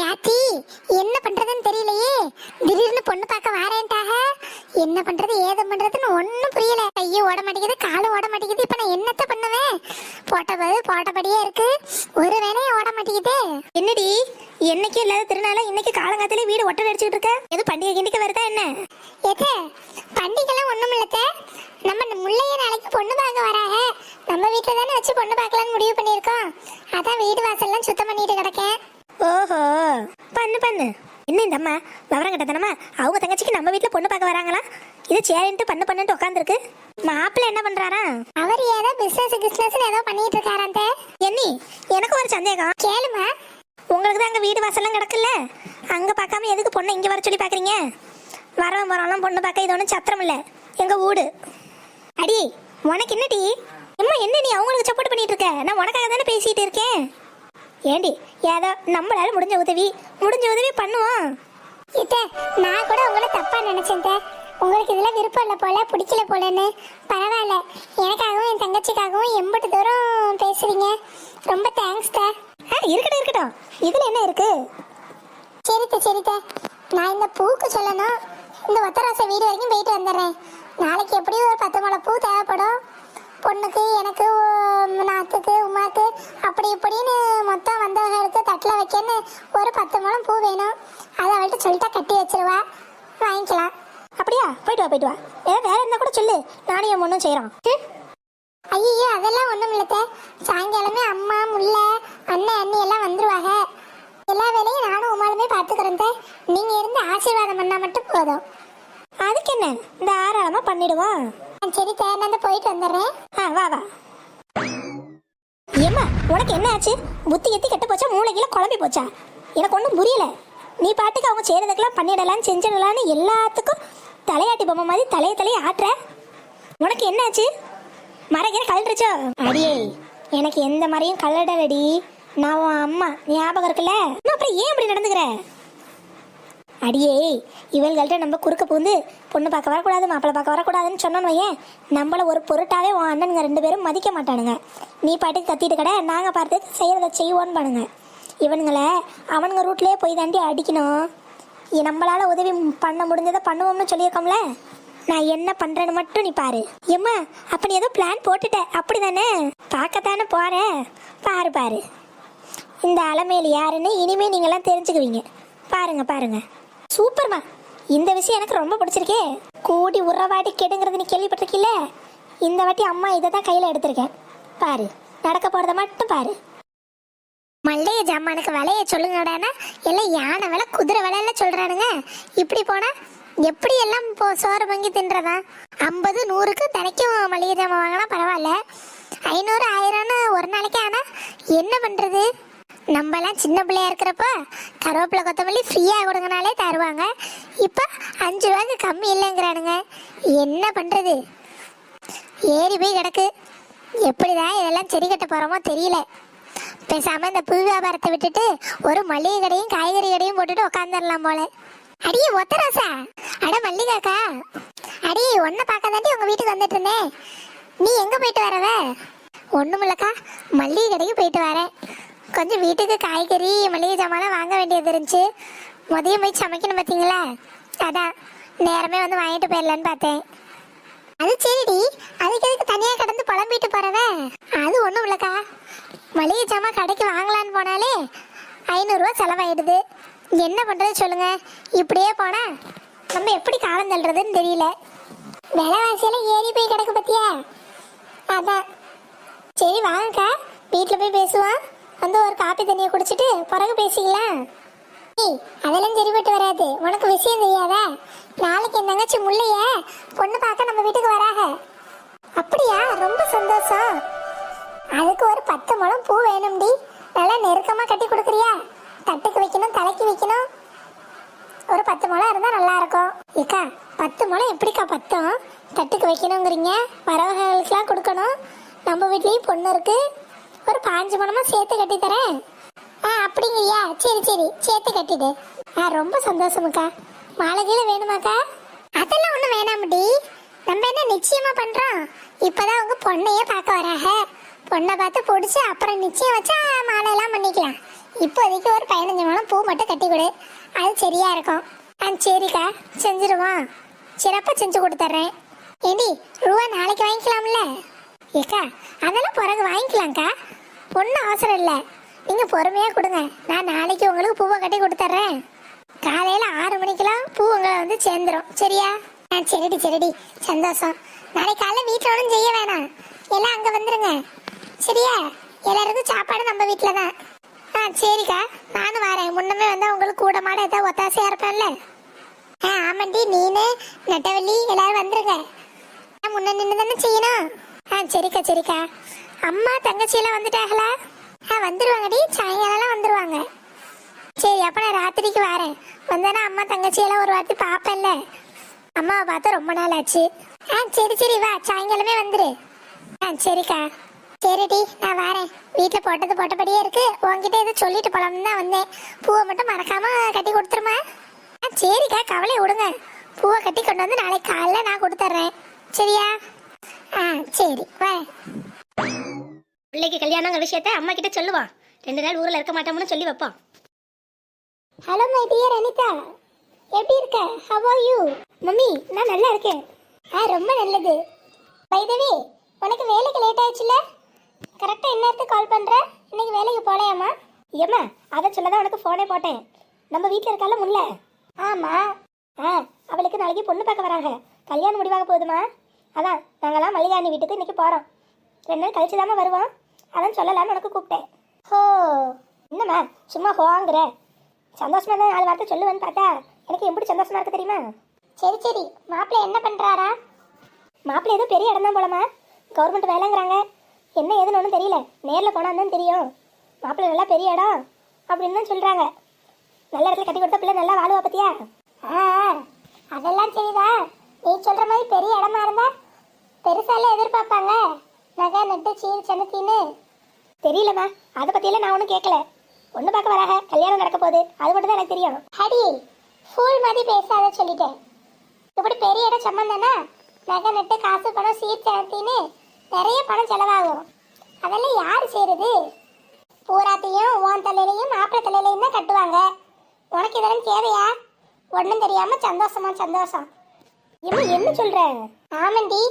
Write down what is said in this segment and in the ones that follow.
யாத்தி என்ன பண்றதுன்னு தெரியலையே. திடீர்னு பொண்ணு பார்க்க வாரேன்ட்டாக. என்ன பண்றது ஏது பண்றதுன்னு ஒண்ணும் புரியல. கையும் ஓட மாட்டேங்குது காலும் ஓட மாட்டேங்குது. இப்ப நான் என்னத்த பண்ணுவேன்? போட்டபது போட்டபடியே இருக்கு. ஒரு வேலையும் ஓட மாட்டேங்குது. என்னடி என்னைக்கு இல்லாத திருநாள இன்னைக்கு காலங்காத்திலே வீடு ஒட்டல் அடிச்சுட்டு இருக்க? எது பண்டிகை கிண்டிக்க வருதா என்ன? எது பண்டிகைலாம் ஒண்ணும் இல்லத்த நம்ம முள்ளைய நாளைக்கு பொண்ணு பார்க்க வராக. நம்ம வீட்டுல தானே வச்சு பொண்ணு பார்க்கலாம்னு முடிவு பண்ணியிருக்கோம். அதான் வீடு வாசல்லாம் சுத்தம் பண்ணிட்டு கிடக்கேன். என்ன இந்த அம்மா விவரம் கட்டத்தனமா அவங்க தங்கச்சிக்கு நம்ம வீட்ல பொண்ணு பார்க்க வராங்களா? இது சரின்ட்டு பண்ணு பண்ணுட்டு உட்காந்துருக்கு மாப்பிள்ளை என்ன பண்றாரா? அவர் ஏதோ பிசினஸ் பிசினஸ் ஏதோ பண்ணிட்டு இருக்காராந்தே என்னி எனக்கு ஒரு சந்தேகம். கேளுமா. உங்களுக்கு தான் அங்க வீடு வாசல்லாம் கிடக்குல்ல? அங்க பார்க்காம எதுக்கு பொண்ணை இங்க வர சொல்லி பாக்குறீங்க வரவன் வரவெல்லாம் பொண்ணு பார்க்க இது ஒன்றும் சத்திரம் இல்ல. எங்க வீடு அடி உனக்கு என்னடி? அம்மா என்ன நீ அவங்களுக்கு சப்போர்ட் பண்ணிட்டு இருக்க? நான் உனக்காக தானே பேசிட்டு இருக்கேன். ஏண்டி ஏதோ நம்மளால முடிஞ்ச உதவி முடிஞ்ச உதவி பண்ணுவோம். இத்த நான் கூட உங்களை தப்பா நினைச்சேன். உங்களுக்கு இதுல விருப்பம் இல்லை போல பிடிக்கல போலன்னு. பரவாயில்ல. எனக்காகவும் என் தங்கச்சிக்காகவும் எம்பட்டு தூரம் பேசுறீங்க. ரொம்ப தேங்க்ஸ் தே. ஆ, இருக்கட்டும் இருக்கட்டும். இதுல என்ன இருக்கு? சரித்த சரித்த நான் இந்த பூக்கு சொல்லணும். இந்த ஒத்தராசை வீடு வரைக்கும் போயிட்டு வந்துடுறேன். நாளைக்கு எப்படியும் ஒரு பத்து முளை பூ தேவைப்படும். பொண்ணுக்கு எனக்கு நாத்துக்கு உமாக்கு அப்படி இப்படின்னு மொத்தம் வந்தவர்களுக்கு தட்டில் வைக்கன்னு ஒரு பத்து மூலம் பூ வேணும். அதை அவள்கிட்ட சொல்லிட்டா கட்டி வச்சிருவா. வாங்கிக்கலாம். அப்படியா? போயிட்டு வா போயிட்டு வா. ஏ வேற என்ன கூட சொல்லு. நானும் என் ஒன்றும் செய்கிறோம் ஐயோ அதெல்லாம் ஒன்றும் இல்லத்த சாயங்காலமே அம்மா முல்லை அண்ணன் அண்ணி எல்லாம் வந்துருவாங்க. எல்லா வேலையும் நானும் உமாலுமே பார்த்துக்கிறேன் தே. நீங்க இருந்து ஆசீர்வாதம் பண்ணா மட்டும் போதும். அதுக்கு என்ன? தாராளமாக பண்ணிடுவோம். சரி தே. போயிட்டு வந்துடுறேன். ஆ வா வா. உனக்கு என்ன ஆச்சு? புத்தி எத்தி கெட்டு போச்சா? மூளைக்கில குழம்பி போச்சா? எனக்கு ஒன்றும் புரியல. நீ பாட்டுக்கு அவங்க செய்யறதுக்கெல்லாம் பண்ணிடலாம் செஞ்சிடலான்னு எல்லாத்துக்கும் தலையாட்டி பொம்மை மாதிரி தலையை தலையை ஆட்டுற. உனக்கு என்ன ஆச்சு? மரகிற கழட்டுச்சோ அடியே எனக்கு எந்த மாதிரியும் கலடலடி. நான் உன் அம்மா. ஞாபகம் இருக்குல்ல? அப்புறம் ஏன் அப்படி நடந்துக்கிற? அடியே இவள்கள்ட்ட நம்ம குறுக்க பூந்து பொண்ணு பார்க்க வரக்கூடாது மாப்பிள்ளை பார்க்க வரக்கூடாதுன்னு சொன்னோன்னு வையேன் நம்மள ஒரு பொருட்டாவே உன் அண்ணனுங்க ரெண்டு பேரும் மதிக்க மாட்டானுங்க. நீ பாட்டுக்கு கத்திட்டு கடை நாங்கள் பார்த்து செய்யறத செய்வோன்னு பண்ணுங்க இவனுங்களை அவனுங்க ரூட்லேயே போய் தாண்டி அடிக்கணும். நம்மளால் நம்மளால உதவி பண்ண முடிஞ்சதை பண்ணுவோம்னு சொல்லியிருக்கோம்ல? நான் என்ன பண்றேன்னு மட்டும் நீ பாரு. எம்மா அப்ப நீ ஏதோ பிளான் போட்டுட்ட. அப்படிதானே? பார்க்கத்தானே போறேன் பாரு பாரு. இந்த அலமேலு யாருன்னு இனிமே நீங்களாம் தெரிஞ்சுக்குவீங்க. பாருங்க பாருங்க. சூப்பர்மா. இந்த விஷயம் எனக்கு ரொம்ப பிடிச்சிருக்கே. கூடி உறவாடி கெடுங்கிறது நீ கேள்விப்பட்டிருக்கில்ல? இந்த வாட்டி அம்மா இதை தான் கையில் எடுத்திருக்கேன். பாரு நடக்க போகிறத மட்டும் பாரு. மல்லைய ஜாமானுக்கு விலைய சொல்லுங்கடானா எல்லாம் யானை விலை குதிரை விலையெல்லாம் சொல்கிறானுங்க இப்படி போனால் எப்படி எல்லாம் இப்போ சோறு பங்கி தின்றதா? ஐம்பது நூறுக்கு தினைக்கும் மளிகை ஜாமான் வாங்கினா பரவாயில்ல. ஐநூறு ஆயிரம்னு ஒரு நாளைக்கு ஆனால் என்ன பண்ணுறது நம்மலாம் சின்ன பிள்ளையா இருக்கிறப்போ கருவேப்பிலை கொத்தமல்லி ஃப்ரீயாக கொடுங்கனாலே தருவாங்க. இப்போ அஞ்சு ரூபாய்க்கு கம்மி இல்லைங்கிறானுங்க. என்ன பண்ணுறது ஏறி போய் கிடக்கு. எப்படிதான் இதெல்லாம் சரி கட்ட போகிறோமோ தெரியல. பேசாமல் இந்த புது வியாபாரத்தை விட்டுட்டு ஒரு மளிகை கடையும் காய்கறி கடையும் போட்டுட்டு உட்காந்துடலாம் போல. அடியே ஒத்தராசா? அட மல்லிகாக்கா. அடி ஒன்றை பார்க்க தாண்டி உங்க வீட்டுக்கு வந்துட்டு இருந்தேன். நீ எங்க போயிட்டு வரவ? ஒண்ணுமில்லக்கா. மல்லிகை கடைக்கு போயிட்டு வரேன். கொஞ்சம் வீட்டுக்கு காய்கறி மளிகை ஜாமான் வாங்க வேண்டியது இருந்துச்சு. மதியம் போய் சமைக்கணும் பார்த்தீங்களா அதான் நேரமே வந்து வாங்கிட்டு போயிடலான்னு பார்த்தேன். அது சரிடி அதுக்கு எதுக்கு தனியாக கடந்து புலம்பிட்டு போறவ? அது ஒன்றும் இல்லைக்கா. மளிகை ஜாமான் கடைக்கு வாங்கலான்னு போனாலே ஐநூறுரூவா செலவாயிடுது. என்ன பண்ணுறது சொல்லுங்க. இப்படியே போனா நம்ம எப்படி காலம் தள்ளுறதுன்னு தெரியல. விலைவாசியெல்லாம் ஏறி போய் கிடக்கு பத்தியா? அதான். சரி வாங்கக்கா. வீட்டில் போய் பேசுவான் வந்து ஒரு காப்பி தண்ணியை குடிச்சிட்டு பிறகு பேசிக்கலாம் ஏய் அதெல்லாம் சரிப்பட்டு வராது. உனக்கு விஷயம் தெரியாதா? நாளைக்கு என் தங்கச்சி முள்ளைய பொண்ணு பார்க்க நம்ம வீட்டுக்கு வராக. அப்படியா? ரொம்ப சந்தோஷம். அதுக்கு ஒரு பத்து முழம் பூ வேணும்டி நல்லா நெருக்கமாக கட்டி கொடுக்குறியா? தட்டுக்கு வைக்கணும் தலைக்கு வைக்கணும். ஒரு பத்து முழம் இருந்தால் நல்லா இருக்கும். ஏக்கா பத்து முழம் எப்படிக்கா பத்தும்? தட்டுக்கு வைக்கணுங்கிறீங்க. வரவர்களுக்கெல்லாம் கொடுக்கணும். நம்ம வீட்லேயும் பொண்ணு இருக்குது ஒரு பாஞ்சு பணமா சேர்த்து கட்டி தரேன். ஆ அப்படிங்கய்யா. சரி சரி. சேர்த்து கட்டிடு. ஆ ரொம்ப சந்தோஷமுக்கா. மாலை கீழே வேணுமாக்கா? அதெல்லாம் ஒன்றும் வேணாமடி. நம்ம என்ன நிச்சயமா பண்றோம்? இப்பதான் உங்க பொண்ணையே பார்க்க வராக. பொண்ணை பார்த்து பிடிச்சி அப்புறம் நிச்சயம் வச்சா மாலை எல்லாம் பண்ணிக்கலாம். இப்போதைக்கு ஒரு பதினஞ்சு மணம் பூ மட்டும் கட்டி கொடு. அது சரியா இருக்கும். ஆ சரிக்கா. செஞ்சிருவோம். சிறப்பாக செஞ்சு கொடுத்துட்றேன். ஏண்டி ரூபா நாளைக்கு வாங்கிக்கலாம்ல? ஏக்கா அதெல்லாம் பிறகு வாங்கிக்கலாம்க்கா. ஒன்றும் அவசரம் இல்லை. நீங்கள் பொறுமையாக கொடுங்க. நான் நாளைக்கு உங்களுக்கு பூவை கட்டி கொடுத்துட்றேன். காலையில் ஆறு மணிக்கெல்லாம் பூ உங்களை வந்து சேர்ந்துரும். சரியா? ஆ சரிடி சரிடி. சந்தோஷம். நாளைக்கு காலையில் வீட்டில் ஒன்றும் செய்ய வேணாம். எல்லாம் அங்கே வந்துருங்க. சரியா? எல்லாருக்கும் சாப்பாடு நம்ம வீட்டில் தான். ஆ சரிக்கா. நானும் வரேன். முன்னமே வந்தால் உங்களுக்கு கூட மாட ஏதாவது ஒத்தாசையாக இருப்பேன்ல. ஆ ஆமாண்டி நீனு நெட்டவள்ளி எல்லாரும் வந்துருங்க. முன்ன நின்று தானே செய்யணும்? ஆ சரிக்கா சரிக்கா. அம்மா தங்கச்சி எல்லாம் வந்துட்டாங்களா? ஆ வந்துருவாங்கடி. சாயங்காலம் வந்துருவாங்க. சரி அப்போ நான் ராத்திரிக்கு வரேன். வந்தானா அம்மா தங்கச்சியெல்லாம் ஒரு வார்த்தை பார்ப்பேன்ல அம்மாவை பார்த்தா ரொம்ப நாள் ஆச்சு. ஆ சரி சரி வா. சாயங்காலமே வந்துரு. ஆ சரிக்கா. சரிடி நான் வரேன். வீட்டில் போட்டது போட்டபடியே இருக்கு. உங்ககிட்ட எதுவும் சொல்லிட்டு போலாம்னு தான் வந்தேன். பூவை மட்டும் மறக்காம கட்டி கொடுத்துருமா? ஆ சரிக்கா. கவலை விடுங்க. பூவை கட்டி கொண்டு வந்து நாளைக்கு காலைல நான் கொடுத்துட்றேன். சரியா? ஆ சரி வரேன் பிள்ளைக்கு கல்யாணங்கிற விஷயத்த அம்மா கிட்ட சொல்லுவான் ரெண்டு நாள் ஊர்ல இருக்க மாட்டோம்னு சொல்லி வைப்போம் ஹலோ மை டியர் அனிதா எப்படி இருக்க? ஹவ் ஆர் யூ மம்மி நான் நல்லா இருக்கேன். ஆ ரொம்ப நல்லது. வைதவி உனக்கு வேலைக்கு லேட் ஆயிடுச்சுல? கரெக்டாக என்னத்துக்கு கால் பண்ணுற இன்னைக்கு வேலைக்கு போகலையாம்மா? ஏம்மா அதை சொல்லதான் உனக்கு ஃபோனே போட்டேன். நம்ம வீட்டில் இருக்கால முல்ல. ஆமாம் ஆ அவளுக்கு நாளைக்கு பொண்ணு பார்க்க வராங்க. கல்யாணம் முடிவாக போகுதுமா அதான் நாங்களாம் மல்லிகாணி வீட்டுக்கு இன்னைக்கு போகிறோம் ரெண்டு நாள் கழிச்சு தாம்மா வருவோம். அதான் சொல்லலாம்னு உனக்கு கூப்பிட்டேன். ஹோ என்னம்மா சும்மா ஹோங்கிற? சந்தோஷமா தான் நாலு வார்த்தை சொல்லுவேன்னு பார்த்தா எனக்கு எப்படி சந்தோஷமா இருக்கு தெரியுமா? சரி சரி மாப்பிள்ளை என்ன பண்ணுறாரா மாப்பிள்ளை ஏதோ பெரிய இடம் தான் போலமா கவர்மெண்ட் வேலைங்கிறாங்க. என்ன ஏதுன்னு ஒன்றும் தெரியல. நேரில் போனால் தான் தெரியும். மாப்பிள்ளை நல்லா பெரிய இடம் அப்படின்னு தான் சொல்கிறாங்க நல்ல இடத்துல கட்டி கொடுத்தா பிள்ளை நல்லா வாழுவா பத்தியா? ஆ அதெல்லாம் சரிதா நீ சொல்கிற மாதிரி பெரிய இடமா இருந்தா பெருசால எதிர்பார்ப்பாங்க. நகை நட்டு சீன் சனத்தின்னு தெரியலம்மா. அதை பற்றியெல்லாம் நான் ஒன்றும் கேட்கல ஒன்று பார்க்க வராக. கல்யாணம் நடக்க போகுது. அது மட்டும் தான் எனக்கு தெரியும். ஹடி ஃபூல் மாதிரி பேசாத சொல்லிட்டேன். இப்படி பெரிய இடம் சம்பந்தம்னா நகை நட்டு காசு பணம் சீர் சனத்தின்னு நிறைய பணம் செலவாகும். அதெல்லாம் யார் செய்யறது பூராத்தையும் உன் தலையிலையும் மாப்பிள தலையிலையும் தான் கட்டுவாங்க. உனக்கு இதெல்லாம் தேவையா? ஒன்றும் தெரியாம சந்தோஷமா சந்தோஷம். இவன் என்ன சொல்கிற ஆமண்டி.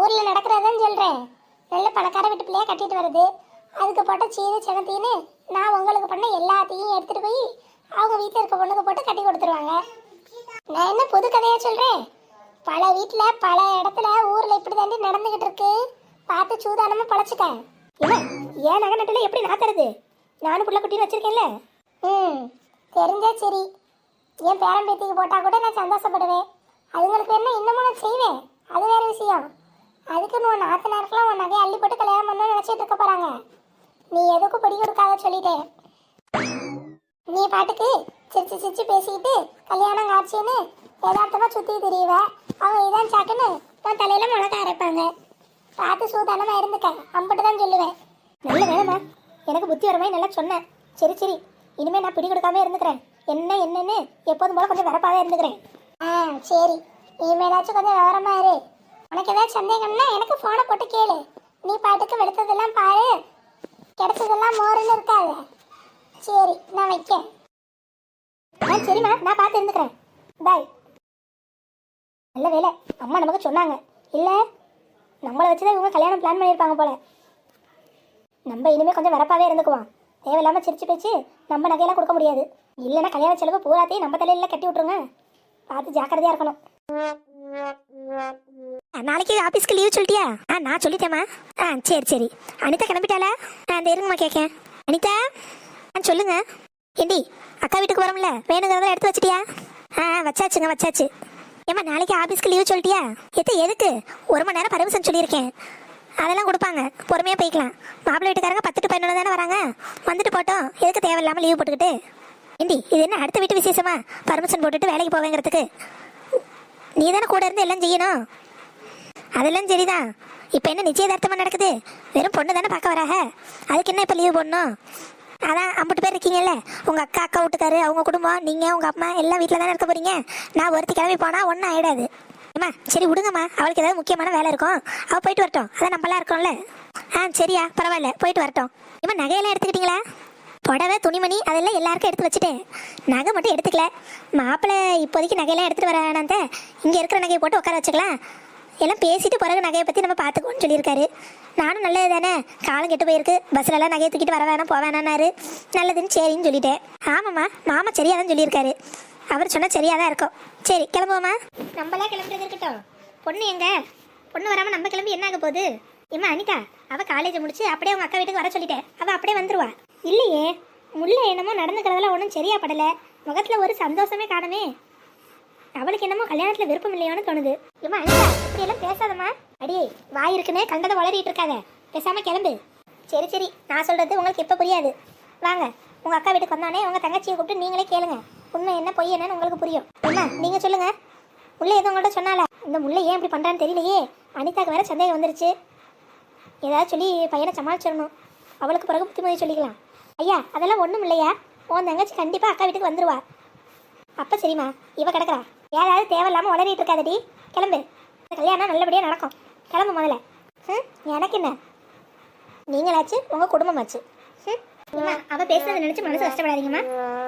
ஊர்ல நடக்கிறதான் சொல்றேன். நல்ல பணக்கார வீட்டு பிள்ளையா கட்டிட்டு வருது அதுக்கு போட்ட சீரு சனத்தின்னு நான் உங்களுக்கு பண்ண எல்லாத்தையும் எடுத்துட்டு போய் அவங்க வீட்டில் இருக்க பொண்ணுக்கு போட்டு கட்டி கொடுத்துருவாங்க. நான் என்ன புது கதையா சொல்றேன்? பல வீட்டுல பல இடத்துல ஊர்ல இப்படி தாண்டி நடந்துகிட்டு இருக்கு. பார்த்து சூதானமா பழச்சிட்டேன் ஏம்மா ஏன் நகை நட்டில் எப்படி நாத்துறது நானும் புள்ள குட்டின்னு வச்சிருக்கேன்ல. ம் தெரிஞ்சா சரி. என் பேரன் பேத்திக்கு போட்டால் கூட நான் சந்தோஷப்படுவேன். அதுங்களுக்கு என்ன இன்னமும் நான் செய்வேன். அது வேற விஷயம். அதுக்குன்னு உன் நாத்து நேரத்தில் உன் நகையை அள்ளி போட்டு கல்யாணம் பண்ண நினச்சிட்டு இருக்க போகிறாங்க நீ எதுக்கும் பிடி கொடுக்காத சொல்லிட்டேன் நீ பாட்டுக்கு சிரிச்சு சிரிச்சு பேசிக்கிட்டு கல்யாணம் காட்சின்னு யதார்த்தமா சுற்றி தெரியுவ அவங்க இதான் சாக்குன்னு உன் தலையில் முழக்க அரைப்பாங்க. பார்த்து சூதானமா இருந்துக்க. அம்பிட்டு தான் சொல்லுவேன். நல்ல வேலைம்மா எனக்கு புத்தி வர மாதிரி நல்லா சொன்னேன் சரி சரி. இனிமேல் நான் பிடி கொடுக்காம இருந்துக்கிறேன். என்ன என்னன்னு எப்போதும் போல கொஞ்சம் வரப்பாகவே இருந்துக்கிறேன். ஆ சரி. இனிமேலாச்சும் கொஞ்சம் விவரமா இரு. உனக்கு ஏதாவது சந்தேகம்னா எனக்கு ஃபோனை போட்டு கேளு. நீ பாட்டுக்கு வெளுத்ததெல்லாம் பாரு. கிடைச்சதெல்லாம் மோருன்னு இருக்காது. சரி நான் வைக்கேன். ஆ சரிம்மா நான் பார்த்து இருந்துக்கிறேன். பாய் நல்ல வேலை. அம்மா நமக்கு சொன்னாங்க. இல்லை நம்மளை வச்சு தான் இவங்க கல்யாணம் பிளான் பண்ணியிருப்பாங்க போல. நம்ம இனிமேல் கொஞ்சம் வரப்பாகவே இருந்துக்குவோம். தேவையில்லாமல் சிரிச்சு பேச்சு நம்ம நகையெல்லாம் கொடுக்க முடியாது. இல்லைன்னா கல்யாண செலவு பூராத்தையும் நம்ம தலையில கட்டி விட்ருங்க பார்த்து ஜாக்கிரதையாக இருக்கணும். நாளைக்கு ஆஃபீஸ்க்கு லீவ் சொல்லிட்டியா? ஆ நான் சொல்லிட்டேம்மா. ஆ சரி சரி. அனிதா கிளம்பிட்டாளா? ஆ அந்த இருங்கம்மா கேட்கேன் அனிதா? ஆ சொல்லுங்க. ஏண்டி அக்கா வீட்டுக்கு வரோம்ல வேணுங்கிறத எடுத்து வச்சிட்டியா? ஆ ஆ, வச்சாச்சுங்க வச்சாச்சு. ஏம்மா நாளைக்கு ஆஃபீஸ்க்கு லீவ் சொல்லிட்டியா? எது எதுக்கு? ஒரு மணி நேரம் பர்மிஷன் சொல்லியிருக்கேன். அதெல்லாம் கொடுப்பாங்க. பொறுமையாக போய்க்கலாம். மாப்பிள்ளை வீட்டுக்காரங்க பத்து டு பதினொன்று தானே வராங்க. வந்துட்டு போட்டோம். எதுக்கு தேவையில்லாமல் லீவ் போட்டுக்கிட்டு? ஏண்டி இது என்ன அடுத்த வீட்டு விசேஷமா? பர்மிஷன் போட்டுட்டு வேலைக்கு போவேங்கிறதுக்கு. நீ தானே கூட இருந்து எல்லாம் செய்யணும்? அதெல்லாம் சரிதான். இப்போ என்ன நிச்சயதார்த்தமாக நடக்குது? வெறும் பொண்ணு தானே பார்க்க வராக? அதுக்கு என்ன இப்போ லீவ் போடணும்? அதான் ஐம்பது பேர் இருக்கீங்கல்ல உங்கள் அக்கா அக்கா வீட்டுக்காரு அவங்க குடும்பம் நீங்கள் உங்கள் அம்மா எல்லாம் வீட்டில் தானே இருக்க போகிறீங்க நான் ஒருத்தி கிளம்பி போனால் ஒன்றும் ஆகிடாது அம்மா சரி விடுங்கம்மா. அவளுக்கு ஏதாவது முக்கியமான வேலை இருக்கும். அவள் போயிட்டு வரட்டும். அதான் நம்மளாம் இருக்கோம்ல. ஆ சரியா பரவாயில்ல. போயிட்டு வரட்டும். இம்மா நகையெல்லாம் எடுத்துக்கிட்டீங்களா? துணிமணி அதெல்லாம் எல்லாருக்கும் எடுத்து வச்சுட்டேன் நகை மட்டும் எடுத்துக்கல. மாப்பிள்ளை இப்போதைக்கு நகையெல்லாம் எடுத்துகிட்டு வர வேணாந்த இங்கே இருக்கிற நகையை போட்டு உட்கார வச்சுக்கலாம். எல்லாம் பேசிட்டு பிறகு நகையை பற்றி நம்ம பார்த்துக்கோன்னு சொல்லியிருக்காரு. நானும் நல்லது தானே காலம் கெட்டு போயிருக்கு பஸ்லலாம் நகையை தூக்கிட்டு வர வேணாம் போக வேணான்னாரு நல்லதுன்னு சரின்னு சொல்லிட்டேன். ஆமாம்மா மாமா சரியாக தான் சொல்லியிருக்காரு. அவர் சொன்னால் சரியாக தான் இருக்கும். சரி கிளம்புவோமா? நம்மளாம் கிளம்புறது இருக்கட்டும். பொண்ணு எங்க? பொண்ணு வராமல் நம்ம கிளம்பி என்ன ஆக போகுது? ஏம்மா அனிதா அவள் காலேஜ் முடிச்சு அப்படியே அவங்க அக்கா வீட்டுக்கு வர சொல்லிட்டேன். அவள் அப்படியே வந்துருவா. இல்லையே முல்லை என்னமோ நடந்துக்கிறதெல்லாம் ஒன்றும் சரியா படலை முகத்தில் ஒரு சந்தோஷமே காணுமே. அவளுக்கு என்னமோ கல்யாணத்தில் விருப்பம் இல்லையோன்னு தோணுது. இம்மா அனிதா இப்படி எல்லாம் பேசாதம்மா. அடியே வாய் இருக்குன்னே கண்டதை வளரிட்டு இருக்காத. பேசாமல் கிளம்பு. சரி சரி நான் சொல்கிறது உங்களுக்கு இப்போ புரியாது. வாங்க உங்கள் அக்கா வீட்டுக்கு வந்தோடனே உங்கள் தங்கச்சியை கூப்பிட்டு நீங்களே கேளுங்க. உண்மை என்ன பொய் என்னன்னு உங்களுக்கு புரியும். என்ன நீங்கள் சொல்லுங்கள் முல்லை எதுவும் உங்கள்கிட்ட சொன்னால இந்த முல்லை ஏன் இப்படி பண்ணுறான்னு தெரியலையே. அனிதாக்கு வேற சந்தேகம் வந்துருச்சு. ஏதாவது சொல்லி பையனை சமாளிச்சிடணும். அவளுக்கு பிறகு புத்திமதி சொல்லிக்கலாம். ஐயா அதெல்லாம் ஒன்றும் இல்லையா? உன் தங்கச்சி கண்டிப்பாக அக்கா வீட்டுக்கு வந்துருவா. அப்போ சரிம்மா இவ கிடக்குறா. ஏதாவது தேவையில்லாமல் உளறிட்டு இருக்காதடி. கிளம்பு. கல்யாணம் நல்லபடியாக நடக்கும். கிளம்பு முதல்ல. ம் எனக்கு என்ன? நீங்களாச்சு உங்கள் குடும்பமாச்சு. ம் அம்மா, பேசுறதை நினச்சி மனசு கஷ்டப்படாதீங்கம்மா.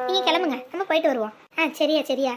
நீங்கள் கிளம்புங்க. நம்ம போயிட்டு வருவோம். ஆ சரியா சரியா.